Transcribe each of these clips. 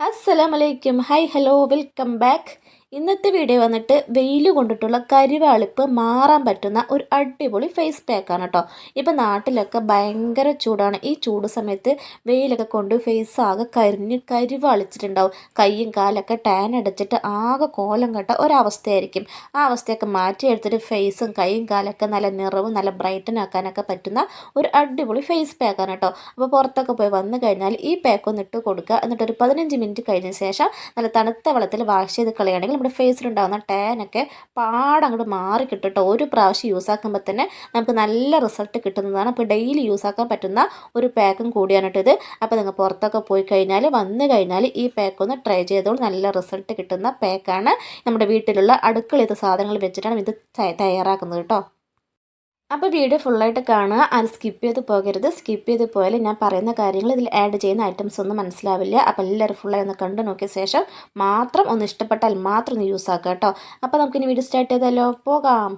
അസ്സലാമലൈക്കും. Hi hello welcome back ഇന്നത്തെ video വന്നിട്ട് വെയിൽ കൊണ്ടിട്ടുള്ള കരിവാളിപ്പ് മാറാൻ പറ്റുന്ന ഒരു അടിപൊളി ഫേസ് പാക്കാണ് കേട്ടോ ഇപ്പം നാട്ടിലൊക്കെ ഭയങ്കര ചൂടാണ്. ഈ ചൂട് സമയത്ത് വെയിലൊക്കെ കൊണ്ട് ഫേസ് ആകെ കരിഞ്ഞ് കരിവാളിച്ചിട്ടുണ്ടാവും. കൈയും കാലൊക്കെ ടാൻ അടിച്ചിട്ട് ആകെ കോലം കെട്ട ഒരവസ്ഥയായിരിക്കും. ആ അവസ്ഥയൊക്കെ മാറ്റിയെടുത്തിട്ട് ഫേസും കൈയും കാലൊക്കെ നല്ല നിറവും നല്ല ബ്രൈറ്റൻ ആക്കാനൊക്കെ പറ്റുന്ന ഒരു അടിപൊളി ഫേസ് പാക്കാണ് കേട്ടോ അപ്പോൾ പുറത്തൊക്കെ പോയി വന്നു കഴിഞ്ഞാൽ ഈ പാക്ക് ഒന്ന് കൊടുക്കുക എന്നിട്ടൊരു പതിനഞ്ച് മിനിറ്റ് കഴിഞ്ഞ ശേഷം നല്ല തണുത്ത വെള്ളത്തിൽ വാഷ് ചെയ്ത് കളയുകയാണെങ്കിൽ നമ്മുടെ ഫേസിലുണ്ടാകുന്ന ടാനൊക്കെ പാടങ്ങോട്ട് മാറി കിട്ടും ഒരു പ്രാവശ്യം യൂസ് ആക്കുമ്പോൾ തന്നെ നമുക്ക് നല്ല റിസൾട്ട് കിട്ടുന്നതാണ്. അപ്പോൾ ഡെയിലി യൂസ് ആക്കാൻ പറ്റുന്ന ഒരു പാക്കും കൂടിയാണ് ഇത്. അപ്പോൾ നിങ്ങൾ പുറത്തൊക്കെ പോയി കഴിഞ്ഞാൽ വന്നു കഴിഞ്ഞാൽ ഈ പാക്ക് ഒന്ന് ട്രൈ ചെയ്തോളൂ. നല്ല റിസൾട്ട് കിട്ടുന്ന പാക്കാണ് നമ്മുടെ വീട്ടിലുള്ള അടുക്കളയത്തെ സാധനങ്ങൾ വെച്ചിട്ടാണ് ഇത് തയ്യാറാക്കുന്നത് കേട്ടോ അപ്പോൾ വീഡിയോ ഫുള്ളായിട്ട് കാണുക. അത് സ്കിപ്പ് ചെയ്ത് പോകരുത്. സ്കിപ്പ് ചെയ്ത് പോയാൽ ഞാൻ പറയുന്ന കാര്യങ്ങൾ ഇതിൽ ആഡ് ചെയ്യുന്ന ഐറ്റംസ് ഒന്നും മനസ്സിലാവില്ല. അപ്പോൾ എല്ലാവരും ഫുള്ളായി ഒന്ന് കണ്ടു നോക്കിയ ശേഷം മാത്രം ഒന്ന് ഇഷ്ടപ്പെട്ടാൽ മാത്രം ഒന്ന് യൂസ് ആക്കുക കേട്ടോ. അപ്പോൾ നമുക്കിനി വീഡിയോ സ്റ്റാർട്ട് ചെയ്താലോ? പോകാം.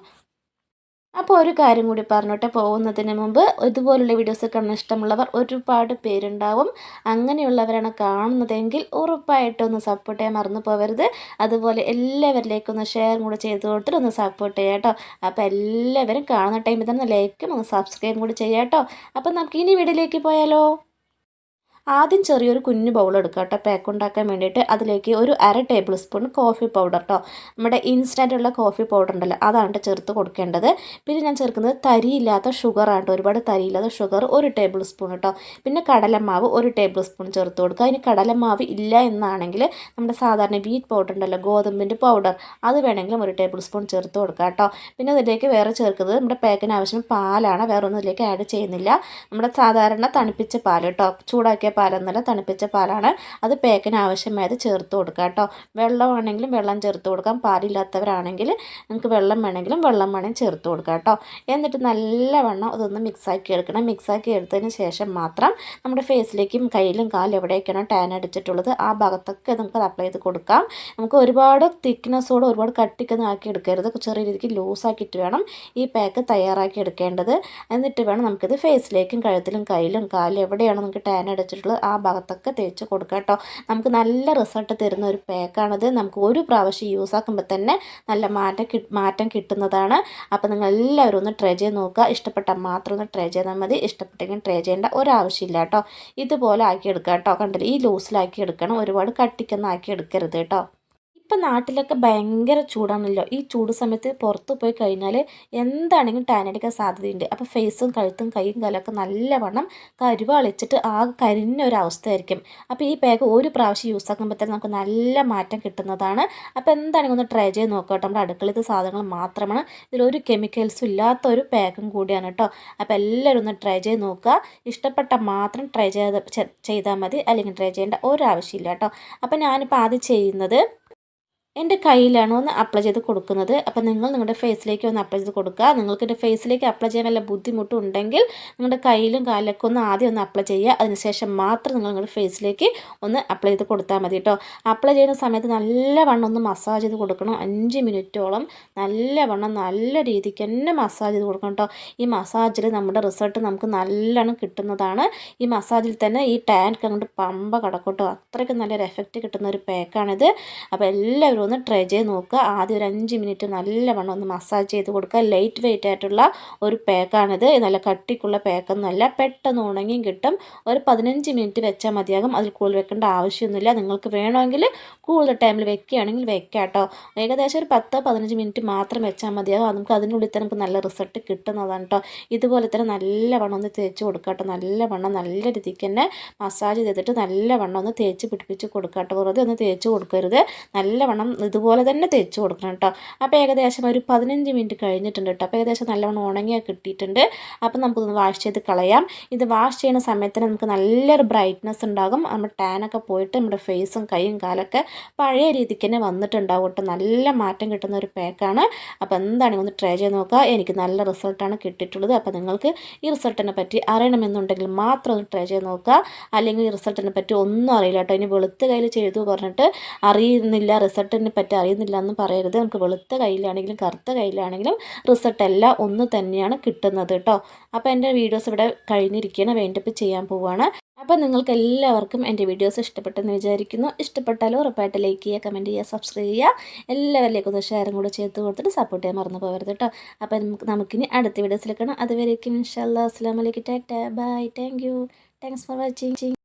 അപ്പോൾ ഒരു കാര്യം കൂടി പറഞ്ഞോട്ടെ. പോകുന്നതിന് മുമ്പ് ഇതുപോലുള്ള വീഡിയോസ് കാണാൻ ഇഷ്ടമുള്ളവർ ഒരുപാട് പേരുണ്ടാവും. അങ്ങനെയുള്ളവരാണ് കാണുന്നതെങ്കിൽ ഉറപ്പായിട്ടും ഒന്ന് സപ്പോർട്ട് ചെയ്യാൻ മറന്നു പോകരുത് അതുപോലെ എല്ലാവരിലേക്കും ഒന്ന് ഷെയർ കൂടി ചെയ്ത് കൊടുത്തിട്ട് ഒന്ന് സപ്പോർട്ട് ചെയ്യാം കേട്ടോ. അപ്പോൾ എല്ലാവരും കാണുന്ന ടൈമിൽ തന്നെ ലൈക്കും ഒന്ന് സബ്സ്ക്രൈബും കൂടി ചെയ്യാം കേട്ടോ. അപ്പോൾ നമുക്ക് ഇനി വീഡിയോയിലേക്ക് പോയാലോ? ആദ്യം ചെറിയൊരു കുഞ്ഞു ബൗൾ എടുക്കുക കേട്ടോ. പാക്ക് ഉണ്ടാക്കാൻ വേണ്ടിയിട്ട് അതിലേക്ക് ഒരു അര ടേബിൾ സ്പൂൺ കോഫി പൗഡർ കേട്ടോ നമ്മുടെ ഇൻസ്റ്റന്റ് ഉള്ള കോഫി പൗഡർ ഉണ്ടല്ലോ അതാണ് ചേർത്ത് കൊടുക്കേണ്ടത്. പിന്നെ ഞാൻ ചേർക്കുന്നത് തരിയില്ലാത്ത ഷുഗറാണ് കേട്ടോ ഒരുപാട് തരിയില്ലാത്ത ഷുഗർ ഒരു ടേബിൾ സ്പൂൺ കേട്ടോ പിന്നെ കടലമാവ് ഒരു ടേബിൾ സ്പൂൺ ചേർത്ത് കൊടുക്കുക. അതിന് കടലമാവ് ഇല്ല എന്നാണെങ്കിൽ നമ്മുടെ സാധാരണ വീറ്റ് പൗഡർ ഉണ്ടല്ലോ ഗോതമ്പിന്റെ പൗഡർ അത് വേണമെങ്കിലും ഒരു ടേബിൾ സ്പൂൺ ചേർത്ത് കൊടുക്കുക കേട്ടോ പിന്നെ അതിലേക്ക് വേറെ ചേർക്കുന്നത് നമ്മുടെ പാക്കിന് ആവശ്യം പാലാണ്. വേറെ ഒന്നും ഇതിലേക്ക് ആഡ് ചെയ്യുന്നില്ല. നമ്മുടെ സാധാരണ തണുപ്പിച്ച പാൽ കേട്ടോ ചൂടാക്കിയ പാലെന്നല്ല തണുപ്പിച്ച പാലാണ്. അത് പേക്കിന് ആവശ്യമായത് ചേർത്ത് കൊടുക്കുക കേട്ടോ. വെള്ളമാണെങ്കിലും വെള്ളം ചേർത്ത് കൊടുക്കാം. പാലില്ലാത്തവരാണെങ്കിൽ നിങ്ങൾക്ക് വെള്ളം വേണമെങ്കിലും വെള്ളം വേണമെങ്കിൽ ചേർത്ത് കൊടുക്കുക കേട്ടോ. എന്നിട്ട് നല്ലവണ്ണം അതൊന്ന് മിക്സാക്കി എടുക്കണം. മിക്സാക്കി എടുത്തതിന് ശേഷം മാത്രം നമ്മുടെ ഫേസിലേക്കും കയ്യിലും കാലും എവിടെയൊക്കെയാണ് ടാൻ അടിച്ചിട്ടുള്ളത് ആ ഭാഗത്തൊക്കെ നമുക്ക് അപ്ലൈ ചെയ്ത് കൊടുക്കാം. നമുക്ക് ഒരുപാട് തിക്നെസ്സോട് ഒരുപാട് കട്ടിക്കൊന്നും ആക്കി എടുക്കരുത്. ചെറിയ രീതിക്ക് ലൂസാക്കിയിട്ട് വേണം ഈ പാക്ക് തയ്യാറാക്കി എടുക്കേണ്ടത്. എന്നിട്ട് വേണം നമുക്കിത് ഫേസിലേക്കും കഴുത്തിലും കയ്യിലും കാലും എവിടെയാണ് നമുക്ക് ടാൻ അടിച്ചിട്ടുള്ളത് ആ ഭാഗത്തൊക്കെ തേച്ച് കൊടുക്കുക കേട്ടോ. നമുക്ക് നല്ല റിസൾട്ട് തരുന്ന ഒരു പാക്കാണിത് നമുക്ക് ഒരു പ്രാവശ്യം യൂസ് ആക്കുമ്പോൾ തന്നെ നല്ല മാറ്റം മാറ്റം കിട്ടുന്നതാണ്. അപ്പോൾ നിങ്ങൾ എല്ലാവരും ഒന്ന് ട്രൈ ചെയ്ത് നോക്കുക. ഇഷ്ടപ്പെട്ടാൽ മാത്രം ഒന്ന് ട്രൈ ചെയ്താൽ മതി. ഇഷ്ടപ്പെട്ടെങ്കിൽ ട്രൈ ചെയ്യേണ്ട ഒരാവശ്യമില്ല കേട്ടോ. ഇതുപോലെ ആക്കി എടുക്കുക കേട്ടോ. കണ്ടില്ല? ഈ ലൂസിലാക്കി എടുക്കണം. ഒരുപാട് കട്ടിക്കൊന്നും ആക്കി എടുക്കരുത് കേട്ടോ. ഇപ്പം നാട്ടിലൊക്കെ ഭയങ്കര ചൂടാണല്ലോ. ഈ ചൂട് സമയത്ത് പുറത്ത് പോയി കഴിഞ്ഞാൽ എന്താണെങ്കിലും ടാൻ അടിക്കാൻ സാധ്യതയുണ്ട്. അപ്പോൾ ഫേസും കഴുത്തും കൈയും കാലൊക്കെ നല്ലവണ്ണം കരുവാളിച്ചിട്ട് ആ കരിഞ്ഞ ഒരു അവസ്ഥയായിരിക്കും. അപ്പോൾ ഈ പാക്ക് ഒരു പ്രാവശ്യം യൂസ് ആക്കുമ്പോൾ നമുക്ക് നല്ല മാറ്റം കിട്ടുന്നതാണ്. അപ്പോൾ എന്താണെങ്കിലും ഒന്ന് ട്രൈ ചെയ്ത് നോക്കുക കേട്ടോ. നമ്മുടെ അടുക്കളത്തെ സാധനങ്ങൾ മാത്രമാണ്. ഇതിലൊരു കെമിക്കൽസും ഇല്ലാത്ത ഒരു പാക്കും കൂടിയാണ് കേട്ടോ. അപ്പോൾ എല്ലാവരും ഒന്ന് ട്രൈ ചെയ്ത് നോക്കുക. ഇഷ്ടപ്പെട്ട മാത്രം ട്രൈ ചെയ്ത് ചെയ്താൽ മതി. അല്ലെങ്കിൽ ട്രൈ ചെയ്യേണ്ട ഒരാവശ്യമില്ല കേട്ടോ. അപ്പോൾ ഞാനിപ്പോൾ ആദ്യം ചെയ്യുന്നത് എന്റെ കയ്യിലാണ് ഒന്ന് അപ്ലൈ ചെയ്ത് കൊടുക്കുന്നത്. അപ്പോൾ നിങ്ങൾ നിങ്ങളുടെ ഫേസിലേക്ക് ഒന്ന് അപ്ലൈ ചെയ്ത് കൊടുക്കുക. നിങ്ങൾക്ക് എന്റെ ഫേസിലേക്ക് അപ്ലൈ ചെയ്യാൻ വല്ല ബുദ്ധിമുട്ടുണ്ടെങ്കിൽ നിങ്ങളുടെ കയ്യിലും കാലിലൊക്കെ ഒന്ന് ആദ്യം ഒന്ന് അപ്ലൈ ചെയ്യുക. അതിനുശേഷം മാത്രം നിങ്ങൾ നിങ്ങളുടെ ഫേസിലേക്ക് ഒന്ന് അപ്ലൈ ചെയ്ത് കൊടുത്താൽ മതി കേട്ടോ. അപ്ലൈ ചെയ്യുന്ന സമയത്ത് നല്ലവണ്ണം ഒന്ന് മസാജ് ചെയ്ത് കൊടുക്കണം. അഞ്ച് മിനിറ്റോളം നല്ലവണ്ണം നല്ല രീതിക്ക് തന്നെ മസാജ് ചെയ്ത് കൊടുക്കണം കേട്ടോ. ഈ മസാജിൽ നമ്മുടെ റിസൾട്ട് നമുക്ക് നല്ലോണം കിട്ടുന്നതാണ്. ഈ മസാജിൽ തന്നെ ഈ ടാൻക്ക് അങ്ങോട്ട് പമ്പ കിടക്കും കേട്ടോ. അത്രയ്ക്ക് നല്ലൊരു എഫക്റ്റ് കിട്ടുന്ന ഒരു പാക്കാണിത് അപ്പോൾ എല്ലാവരും ഒന്ന് ട്രൈ ചെയ്ത് നോക്കുക ആദ്യം ഒരു അഞ്ച് മിനിറ്റ് നല്ലവണ്ണം ഒന്ന് മസാജ് ചെയ്ത് കൊടുക്കുക ലൈറ്റ് വെയിറ്റ് ആയിട്ടുള്ള ഒരു പാക്കാണിത് നല്ല കട്ടിക്കുള്ള പാക്കൊന്നുമല്ല പെട്ടെന്ന് ഉണങ്ങിയും കിട്ടും. ഒരു പതിനഞ്ച് മിനിറ്റ് വെച്ചാൽ മതിയാകും. അതിൽ കൂടുതൽ വെക്കേണ്ട ആവശ്യമൊന്നുമില്ല. നിങ്ങൾക്ക് വേണമെങ്കിൽ കൂടുതൽ ടൈമിൽ വെക്കുകയാണെങ്കിൽ വെക്കാം കേട്ടോ ഏകദേശം ഒരു പത്ത് പതിനഞ്ച് മിനിറ്റ് മാത്രം വെച്ചാൽ മതിയാകും. നമുക്ക് അതിനുള്ളിൽ തന്നെ നല്ല റിസൾട്ട് കിട്ടുന്നതാണ് കേട്ടോ ഇതുപോലെ തന്നെ നല്ലവണ്ണം ഒന്ന് തേച്ച് കൊടുക്കുക കേട്ടോ നല്ലവണ്ണം നല്ല രീതിക്ക് തന്നെ മസാജ് ചെയ്തിട്ട് നല്ലവണ്ണം ഒന്ന് തേച്ച് പിടിപ്പിച്ച് കൊടുക്കുക കേട്ടോ വെറുതെ ഒന്ന് തേച്ച് കൊടുക്കരുത്. നല്ലവണ്ണം ഇതുപോലെ തന്നെ തേച്ച് കൊടുക്കണം കേട്ടോ അപ്പോൾ ഏകദേശം ഒരു പതിനഞ്ച് മിനിറ്റ് കഴിഞ്ഞിട്ടുണ്ട് കേട്ടോ അപ്പോൾ ഏകദേശം നല്ലവണ്ണം ഉണങ്ങിയാൽ കിട്ടിയിട്ടുണ്ട്. അപ്പോൾ നമുക്കൊന്ന് വാഷ് ചെയ്ത് കളയാം. ഇത് വാഷ് ചെയ്യുന്ന സമയത്തിന് നമുക്ക് നല്ലൊരു ബ്രൈറ്റ്നസ് ഉണ്ടാകും. നമ്മുടെ ടാനൊക്കെ പോയിട്ട് നമ്മുടെ ഫേസും കൈയും കാലൊക്കെ പഴയ രീതിക്ക് തന്നെ വന്നിട്ടുണ്ടാവും കേട്ടോ നല്ല മാറ്റം കിട്ടുന്ന ഒരു പാക്കാണ് അപ്പോൾ എന്താണെങ്കിൽ ഒന്ന് ട്രൈ ചെയ്ത് നോക്കുക. എനിക്ക് നല്ല റിസൾട്ടാണ് കിട്ടിയിട്ടുള്ളത്. അപ്പോൾ നിങ്ങൾക്ക് ഈ റിസൾട്ടിനെ പറ്റി അറിയണമെന്നുണ്ടെങ്കിൽ മാത്രം ഒന്ന് ട്രൈ ചെയ്ത് നോക്കുക. അല്ലെങ്കിൽ ഈ റിസൾട്ടിനെ പറ്റി ഒന്നും അറിയില്ല കേട്ടോ ഇനി വെളുത്ത് കയ്യിൽ ചെയ്തു പറഞ്ഞിട്ട് അറിയുന്നില്ല. റിസൾട്ട് ഇതിനെ പറ്റി അറിയുന്നില്ല എന്ന് പറയരുത്. നമുക്ക് വെളുത്ത കയ്യിലാണെങ്കിലും കറുത്ത കയ്യിലാണെങ്കിലും റിസൾട്ട് എല്ലാം ഒന്ന് തന്നെയാണ് കിട്ടുന്നത് കേട്ടോ അപ്പോൾ എന്റെ വീഡിയോസ് ഇവിടെ കഴിഞ്ഞിരിക്കുകയാണ്. വേണ്ടപ്പ് ചെയ്യാൻ പോവുകയാണ് അപ്പോൾ നിങ്ങൾക്ക് എല്ലാവർക്കും എന്റെ വീഡിയോസ് ഇഷ്ടപ്പെട്ടെന്ന് വിചാരിക്കുന്നു. ഇഷ്ടപ്പെട്ടാലും ഉറപ്പായിട്ട് ലൈക്ക് ചെയ്യുക കമന്റ് ചെയ്യുക സബ്സ്ക്രൈബ് ചെയ്യുക. എല്ലാവരിലേക്കും ഒന്ന് ഷെയറും കൂടെ ചെയ്ത് കൊടുത്തിട്ട് സപ്പോർട്ട് ചെയ്യാൻ മറന്നു പോകരുത് കേട്ടോ അപ്പോൾ നമുക്ക് നമുക്കിനി അടുത്ത വീഡിയോസിൽ കാണാം. അതുവരേക്കും ഇൻഷാല്ലാ അസ്സാം വലൈക്കും tata. Bye thank you thanks for watching